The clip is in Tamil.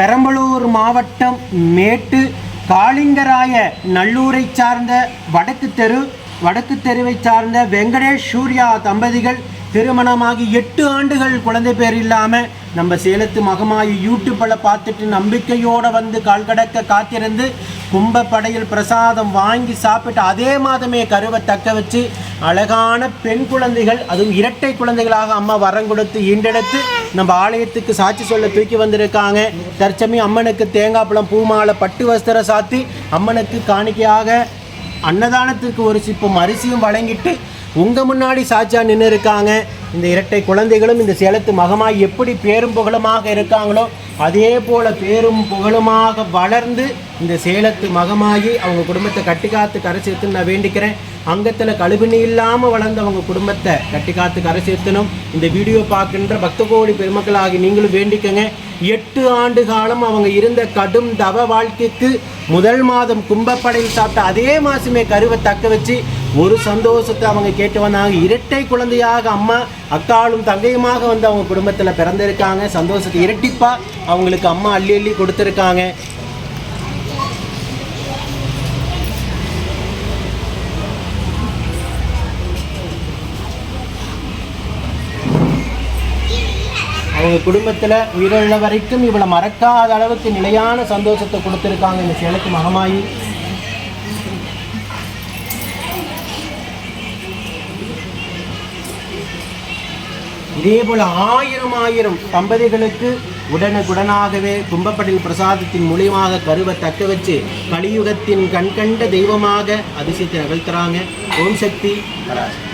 பெரம்பலூர் மாவட்டம் மேட்டு காளிங்கராய நல்லூரை சார்ந்த வடக்கு தெரு வடக்கு தெருவை சார்ந்த வெங்கடேஷ் சூர்யா தம்பதிகள் திருமணமாகி எட்டு ஆண்டுகள் குழந்தை பேர் இல்லாமல் நம்ம சேலத்து மகமாயி யூடியூப்பில் பார்த்துட்டு நம்பிக்கையோடு வந்து கால் கடக்க காத்திருந்து கும்பப்படையில் பிரசாதம் வாங்கி சாப்பிட்டு அதே மாதமே கருவை தக்க வச்சு அழகான பெண் குழந்தைகள் அதுவும் இரட்டை குழந்தைகளாக அம்மா வரம் கொடுத்து ஈண்டெடுத்து நம்ம ஆலயத்துக்கு சாட்சி சொல்ல தூக்கி வந்திருக்காங்க. தற்சமயம் அம்மனுக்கு தேங்காய் பழம் பூமாலை பட்டு வஸ்திரம் சாத்தி அம்மனுக்கு காணிக்கையாக அன்னதானத்துக்கு ஒரு சிப்பம் அரிசியும் வழங்கிட்டு உங்கள் முன்னாடி சாட்சியாக நின்று இருக்காங்க இந்த இரட்டை குழந்தைகளும் இந்த சேலத்து மகமாய் எப்படி பேரும் புகழுமாக இருக்காங்களோ அதே போல் பேரும் புகழுமாக வளர்ந்து இந்த சேலத்து மகமாகி அவங்க குடும்பத்தை கட்டி காத்து கரை சேர்த்துன்னு நான் வேண்டிக்கிறேன். அங்கத்தில் கழுவினி இல்லாமல் வளர்ந்த அவங்க குடும்பத்தை கட்டி காத்து கரை சேர்த்தணும். இந்த வீடியோ பார்க்கின்ற பக்த கோடி பெருமக்களாகி நீங்களும் வேண்டிக்கங்க. எட்டு ஆண்டு காலம் அவங்க இருந்த கடும் தவ வாழ்க்கைக்கு முதல் மாதம் கும்பப்படையில் சாப்பிட்ட அதே மாசமே கருவை தக்க வச்சு ஒரு சந்தோஷத்தை அவங்க கேட்டு வந்தாங்க. இரட்டை குழந்தையாக அம்மா அக்காளும் தங்கையுமாக வந்து அவங்க குடும்பத்தில் பிறந்திருக்காங்க. சந்தோஷத்தை இரட்டிப்பாக அவங்களுக்கு அம்மா அள்ளி அள்ளி கொடுத்துருக்காங்க. அவங்க குடும்பத்தில் உயிரிழந்த வரைக்கும் இவளை மறக்காத அளவுக்கு நிலையான சந்தோஷத்தை கொடுத்துருக்காங்க இந்த சேலத்து மகமாயி. இதே போல் ஆயிரம் ஆயிரம் தம்பதிகளுக்கு உடனுக்குடனாகவே கும்பப்படில் பிரசாதத்தின் மூலியமாக கருவை தக்க வச்சு கலியுகத்தின் கண்கண்ட தெய்வமாக அதிசயத்தை நிகழ்த்துறாங்க ஓம் சக்தி. பராசக்தி